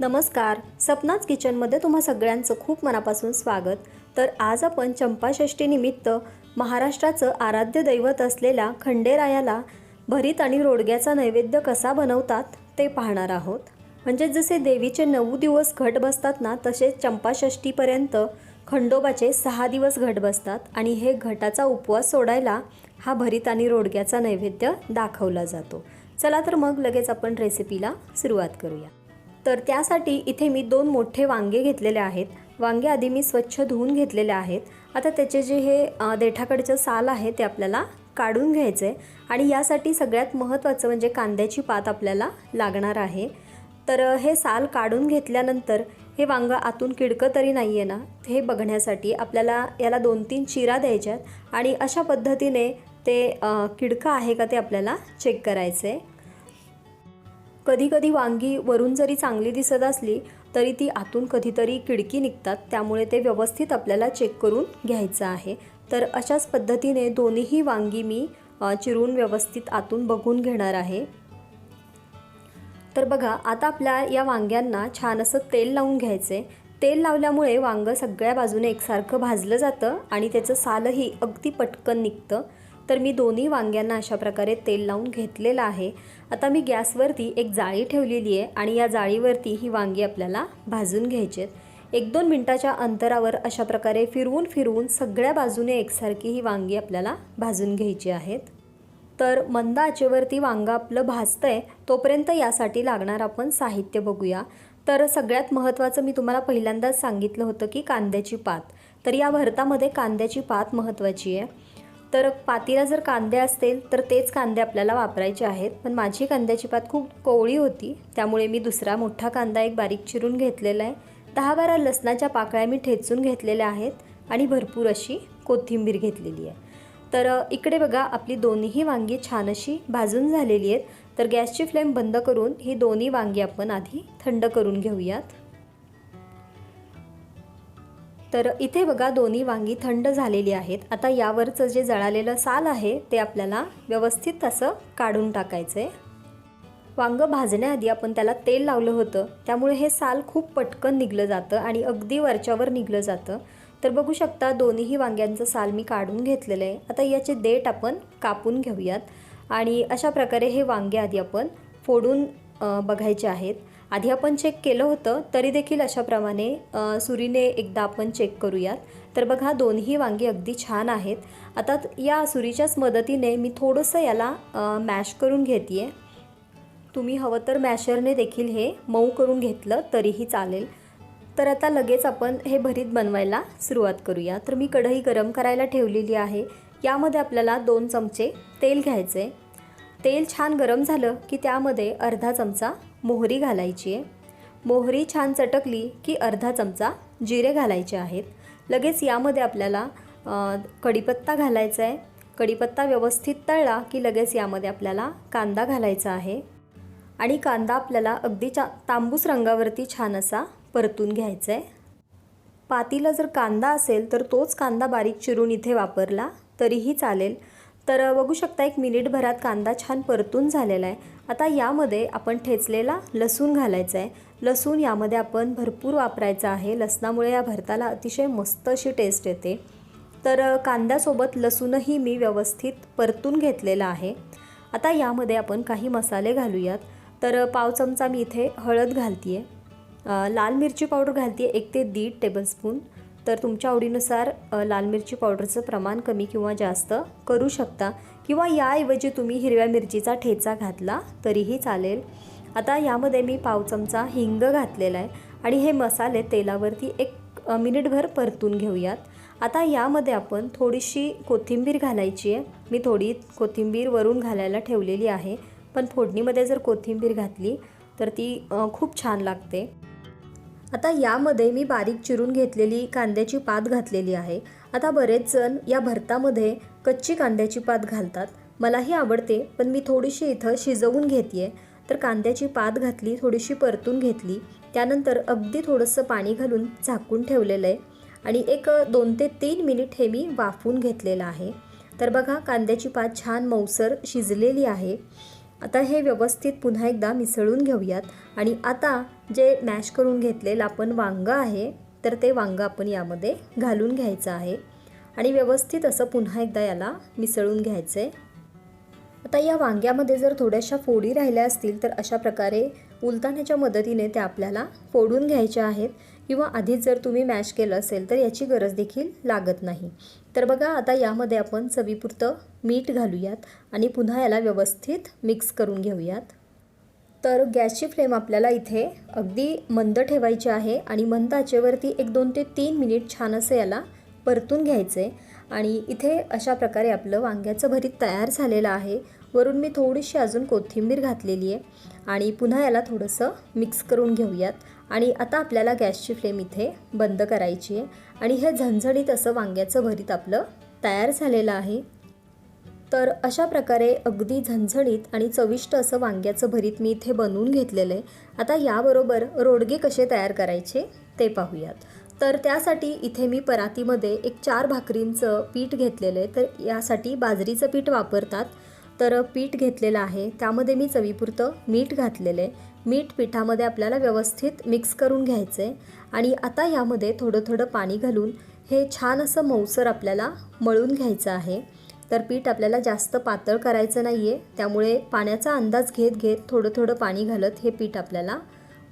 नमस्कार. सपनाच किचनमध्ये तुम्हा सगळ्यांचं खूप मनापासून स्वागत. तर आज आपण चंपाषष्ठीनिमित्त महाराष्ट्राचं आराध्य दैवत असलेल्या खंडेरायाला भरीत आणि रोडग्याचा नैवेद्य कसा बनवतात ते पाहणार आहोत. म्हणजे जसे देवीचे नऊ दिवस घट बसतात ना तसेच चंपाषष्ठीपर्यंत खंडोबाचे सहा दिवस घट बसतात आणि हे घटाचा उपवास सोडायला हा भरीत आणि रोडग्याचा नैवेद्य दाखवला जातो. चला तर मग लगेच आपण रेसिपीला सुरुवात करूया. तर त्यासाठी इथे मी दोन मोठे वांगे घेतलेले आहेत. वांगे आधी मी स्वच्छ धुवून घेतलेले आहेत. आता त्याचे जे हे देठाकडचं साल आहे ते आपल्याला काढून घ्यायचं आहे आणि यासाठी सगळ्यात महत्त्वाचं म्हणजे कांद्याची पात आपल्याला लागणार आहे. तर हे साल काढून घेतल्यानंतर हे वांगं आतून किडकं तरी नाही आहे ना हे बघण्यासाठी आपल्याला याला दोन तीन चिरा द्यायच्यात आणि अशा पद्धतीने ते किडकं आहे का ते आपल्याला चेक करायचं आहे कधीकधी वांगी वरून जरी चांगली दिसत असली तरी ती आतून कधीतरी किडकी निघतात. त्यामुळे ते व्यवस्थित आपल्याला चेक करून घ्यायचं आहे. तर अशाच पद्धतीने दोन्हीही वांगी मी चिरून व्यवस्थित आतून बघून घेणार आहे. तर बघा आता आपल्या या वांग्यांना छान असं तेल लावून घ्यायचं आहे तेल लावल्यामुळे वांगं सगळ्या बाजूने एकसारखं भाजलं जातं आणि त्याचं सालही अगदी पटकन निघतं. तर मी दोन्ही वांग्यांना अशा प्रकारे तेल लावून घेतलेलं आहे. आता मी गॅसवरती एक जाळी ठेवलेली आहे आणि या जाळीवरती ही वांगी आपल्याला भाजून घ्यायची आहेत. एक दोन मिनटाच्या अंतरावर अशा प्रकारे फिरवून फिरवून सगळ्या बाजूने एकसारखी ही वांगी आपल्याला भाजून घ्यायची आहेत. तर मंद आचेवरती वांगं आपलं भाजतं आहे तोपर्यंत यासाठी लागणार आपण साहित्य बघूया. तर सगळ्यात महत्त्वाचं मी तुम्हाला पहिल्यांदाच सांगितलं होतं की कांद्याची पात. तर या भरतामध्ये कांद्याची पात महत्त्वाची आहे. तर पातीला जर कांदे असतील तर तेच कांदे आपल्याला वापरायचे आहेत. पण माझी कांद्याची पात खूप कोवळी होती त्यामुळे मी दुसरा मोठा कांदा एक बारीक चिरून घेतलेला आहे. दहा बारा लसणाच्या पाकळ्या मी ठेचून घेतलेल्या आहेत आणि भरपूर अशी कोथिंबीर घेतलेली आहे. तर इकडे बघा आपली दोन्हीही वांगी छान अशी भाजून झालेली आहेत. तर गॅसची फ्लेम बंद करून ही दोन्ही वांगी आपण आधी थंड करून घेऊयात. तर इथे बघा दोन्ही वांगी थंड झालेली आहेत. आता यावरचं जे जळालेलं साल आहे ते आपल्याला व्यवस्थित असं काढून टाकायचं आहे वांगं भाजण्याआधी आपण त्याला तेल लावलं होतं. त्यामुळे हे साल खूप पटकन निघलं जातं आणि अगदी वरच्यावर निघलं जातं. तर बघू शकता दोन्हीही वांग्यांचं साल मी काढून घेतलेलं आहे. आता याचे देठ आपण कापून घेऊयात. आणि अशा प्रकारे हे वांगे आधी आपण फोडून बघायचे आहेत. आधी आपण चेक केलं होतं तरी देखील अशाप्रमाणे सुरीने एकदा आपण चेक करूयात. तर बघा दोन्ही वांगी अगदी छान आहेत. आता या सुरीच्याच मदतीने मी थोडंसं याला मॅश करून घेते आहे तुम्ही हवं तर मॅशरने देखील हे मऊ करून घेतलं तरीही चालेल. तर आता लगेच आपण हे भरीत बनवायला सुरुवात करूया. तर मी कढई गरम करायला ठेवलेली आहे. यामध्ये आपल्याला दोन चमचे तेल घ्यायचे तेल छान गरम झालं की त्यामध्ये अर्धा चमचा मोहरी घालायची आहे. मोहरी छान चटकली की अर्धा चमचा जिरे घालायचे आहेत. लगेच यामध्ये आपल्याला कडीपत्ता कढीपत्ता घालायचा आहे. कढीपत्ता व्यवस्थित तळला की लगेच यामध्ये आपल्याला कांदा घालायचा आहे. आणि कांदा आपल्याला अगदी चा तांबूस रंगावरती छान असा परतून घ्यायचा आहे. पातीला जर कांदा असेल तर तोच कांदा बारीक चिरून इथे वापरला तरीही चालेल. तर बघू शकता एक मिनिटभरात कांदा छान परतून झालेला आहे. आता यामध्ये आपण ठेचलेला लसूण घालायचा आहे लसूण यामध्ये आपण भरपूर वापरायचा आहे. लसणामुळे या भरताला अतिशय मस्त अशी टेस्ट येते. तर कांद्यासोबत लसूणही मी व्यवस्थित परतून घेतलेला आहे. आता यामध्ये आपण काही मसाले घालूयात. तर पाव चमचा मी इथे हळद घालते आहे लाल मिरची पावडर घालते एक ते दीड टेबलस्पून तर तुमच्या आवडीनुसार लाल मिरची पावडरचं प्रमाण कमी किंवा जास्त करू शकता. किंवा याऐवजी तुम्ही हिरव्या मिरचीचा ठेचा घातला तरीही चालेल. आता यामध्ये मी पाव चमचा हिंग घातलेला आहे आणि हे मसाले तेलावरती एक मिनिटभर परतून घेऊयात. आता यामध्ये आपण थोडीशी कोथिंबीर घालायची आहे. मी थोडी कोथिंबीर वरून घालायला ठेवलेली आहे. पण फोडणीमध्ये जर कोथिंबीर घातली तर ती खूप छान लागते. आता यामध्ये मी बारीक चिरून घेतलेली कांद्याची पात घातलेली आहे. आता बरेच जण या भरतामध्ये कच्ची कांद्याची पात घालतात. मलाही आवडते पण मी थोडीशी इथं शिजवून घेते तर कांद्याची पात घातली थोडीशी परतून घेतली. त्यानंतर अगदी थोडंसं पाणी घालून झाकून ठेवलेलं आहे. आणि एक दोन ते तीन मिनिट हे मी वाफवून घेतलेलं आहे. तर बघा कांद्याची पात छान मऊसर शिजलेली आहे. आता हे व्यवस्थित पुन्हा एकदा मिसळून घेऊयात. आणि आता जे मॅश करून घेतलेलं आपण वांगं आहे तर ते वांगं आपण यामध्ये घालून घ्यायचं आहे. आणि व्यवस्थित असं पुन्हा एकदा याला मिसळून घ्यायचं आहे आता या वांग्यामध्ये जर थोड्याशा फोडी राहिल्या असतील तर अशा प्रकारे उलताण्याच्या मदतीने त्या आपल्याला फोडून घ्यायच्या आहेत. किंवा आधीच जर तुम्ही मॅश केलं असेल तर याची गरज देखील लागत नाही. तर बघा आता यामध्ये आपण चवीपुरतं मीठ घालूयात आणि पुन्हा याला व्यवस्थित मिक्स करून घेऊयात. तर गॅसची फ्लेम आपल्याला इथे अगदी मंद ठेवायची आहे आणि मंद आचेवरती एक दोन ते तीन मिनिट छान असं याला परतून घ्यायचं. आणि इथे अशा प्रकारे आपलं वांग्याचं भरीत तयार झालेलं आहे. वरून मी थोडीशी अजून कोथिंबीर घातलेली आहे आणि पुन्हा याला थोडंसं मिक्स करून घेऊयात. आणि आता आपल्याला गॅसची फ्लेम इथे बंद करायची आहे. आणि हे झणझणीत असं वांग्याचं भरीत आपलं तयार झालेलं आहे. तर अशा प्रकारे अगदी झणझणीत आणि चविष्ट असं वांग्याचं भरीत मी इथे बनवून घेतलेलं आहे. आता याबरोबर रोडगे कसे तयार करायचे ते पाहूयात. तर त्यासाठी इथे मी परातीमध्ये एक चार भाकरींचं पीठ घेतलेलं आहे. तर यासाठी बाजरीचं पीठ वापरतात. तर पीठ घेतलेलं आहे. त्यामध्ये मी चवीपुरतं मीठ घातलेलं आहे. मीठ पिठामध्ये आपल्याला व्यवस्थित मिक्स करून घ्यायचं आहे आणि आता यामध्ये थोडं थोडं पाणी घालून हे छान असं मऊसर आपल्याला मळून घ्यायचं आहे. तर पीठ आपल्याला जास्त पातळ करायचं नाही आहे त्यामुळे पाण्याचा अंदाज घेत घेत थोडं थोडं पाणी घालत हे पीठ आपल्याला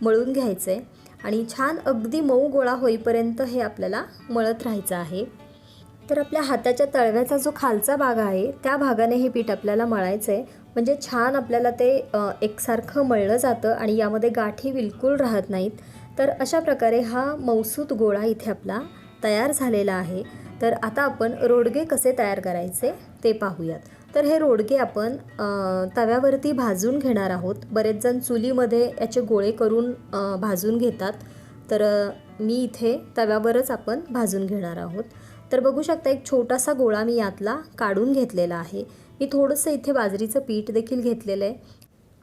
मळून घ्यायचं आहे आणि छान अगदी मऊ गोळा होईपर्यंत हे आपल्याला मळत राहायचं आहे. तर आपल्या हाताच्या तळव्याचा जो खालचा भाग आहे त्या भागाने हे पीठ आपल्याला मळायचं आहे म्हणजे छान आपल्याला ते एकसारखं मळलं जातं आणि यामध्ये गाठी बिलकुल राहत नाहीत. तर अशा प्रकारे हा मौसूत गोळा इथे आपला तयार झालेला आहे. तर आता आपण रोडगे कसे तयार करायचे ते पाहूयात. तर हे रोडगे आपण तव्यावरती भाजून घेणार आहोत. बरेच जण चुलीमध्ये याचे गोळे करून भाजून घेतात. तर मी इथे तव्यावरच आपण भाजून घेणार आहोत. तर बघू शकता एक छोटासा गोळा मी यातला काढून घेतलेला आहे. मी थोडंसं इथे बाजरीचं पीठ देखील घेतलेलं आहे.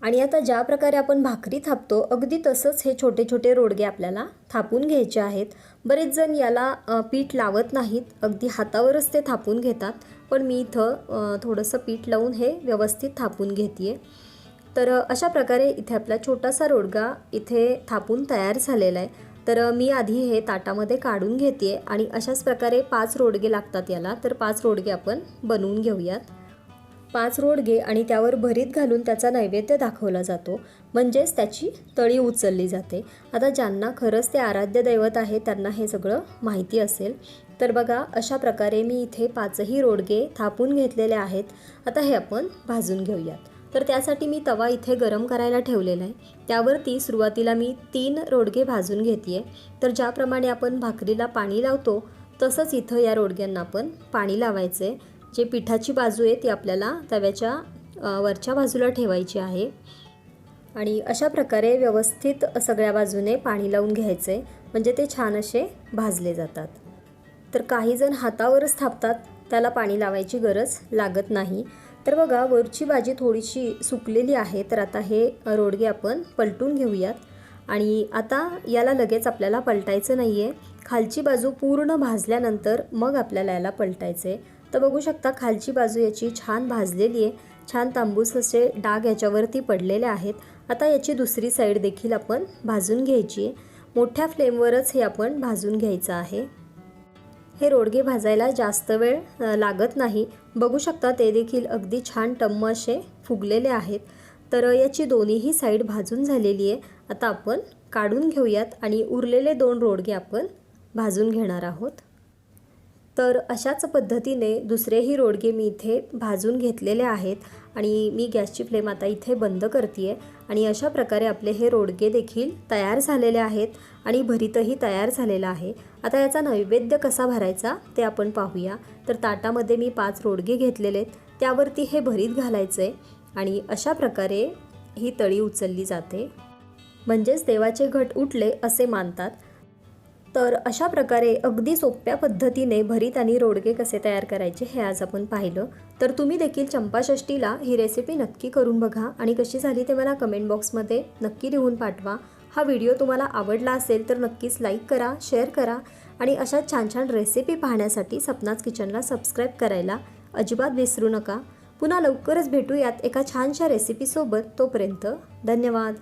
आणि आता ज्या प्रकारे आपण भाकरी थापतो अगदी तसंच हे छोटे छोटे रोडगे आपल्याला थापून घ्यायचे आहेत. बरेच जण याला पीठ लावत नाहीत. अगदी हातावरच ते थापून घेतात. पण मी इथं थोडंसं पीठ लावून हे व्यवस्थित थापून घेते तर अशा प्रकारे इथे आपला छोटासा रोडगा इथे थापून तयार झालेला आहे. तर मी आधी हे ताटामध्ये काढून घेते आणि अशाच प्रकारे पाच रोडगे लागतात याला. तर पाच रोडगे आपण बनवून घेऊयात. पाच रोडगे आणि त्यावर भरीत घालून त्याचा नैवेद्य दाखवला जातो. म्हणजेच त्याची तळी उचलली जाते. आता ज्यांना खरंच ते आराध्य दैवत आहे त्यांना हे सगळं माहिती असेल. तर बघा अशा प्रकारे मी इथे पाचही रोडगे थापून घेतलेले आहेत. आता हे आपण भाजून घेऊयात. तर त्यासाठी मी तवा इथे गरम करायला ठेवलेला आहे. त्यावरती सुरुवातीला मी तीन रोडगे भाजून घेते तर ज्याप्रमाणे आपण भाकरीला पाणी लावतो तसंच इथं या रोडग्यांना आपण पाणी लावायचं आहे जे पिठाची बाजू आहे ती आपल्याला तव्याच्या वरच्या बाजूला ठेवायची आहे. आणि अशा प्रकारे व्यवस्थित सगळ्या बाजूने पाणी लावून घ्यायचे म्हणजे ते छान असे भाजले जातात. तर काही जण हातावरच थापतात त्याला पाणी लावायची गरज लागत नाही. तर बघा वरची भाजी थोडीशी सुकलेली आहे तर आता हे रोडगे आपण पलटून घेऊयात. आणि आता याला लगेच आपल्याला पलटायचं नाही आहे खालची बाजू पूर्ण भाजल्यानंतर मग आपल्याला याला पलटायचं आहे तर बघू शकता खालची बाजू याची छान भाजलेली आहे. छान तांबूस असे डाग याच्यावरती पडलेले आहेत. आता याची दुसरी साईड देखील आपण भाजून घ्यायची आहे. मोठ्या फ्लेमवरच हे आपण भाजून घ्यायचं आहे. हे रोडगे भाजायला जास्त वेळ लागत नाही. बघू शकता ते देखील अगदी छान टम्म असे फुगलेले आहेत. तर याची दोन्हीही साईड भाजून झालेली आहे. आता आपण काढून घेऊयात आणि उरलेले दोन रोडगे आपण भाजून घेणार आहोत. तर अशाच पद्धतीने दुसरेही रोडगे मी इथे भाजून घेतलेले आहेत आणि मी गॅसची फ्लेम आता इथे बंद करते आहे आणि अशा प्रकारे आपले हे रोडगे देखील तयार झालेले आहेत आणि भरीतही तयार झालेलं आहे. आता याचा नैवेद्य कसा भरायचा ते आपण पाहूया. तर ताटामध्ये मी पाच रोडगे घेतलेले आहेत. त्यावरती हे भरीत घालायचं आहे आणि अशा प्रकारे ही तळी उचलली जाते. म्हणजेच देवाचे घट उठले असे मानतात. तर अशा प्रकारे अगदी सोप्या पद्धतीने भरीत आणि रोडगे कसे तयार करायचे हे आज आपण पाहिलं. तर तुम्ही देखील चंपाषष्टीला ही रेसिपी नक्की करून बघा आणि कशी झाली ते मला कमेंट बॉक्समध्ये नक्की लिहून पाठवा. हा व्हिडिओ तुम्हाला आवडला असेल तर नक्कीच लाईक करा शेअर करा आणि अशा छान छान रेसिपी पाहण्यासाठी सपनाच किचनला सबस्क्राईब करायला अजिबात विसरू नका. पुन्हा लवकरच भेटूयात एका छानशा रेसिपीसोबत तोपर्यंत धन्यवाद.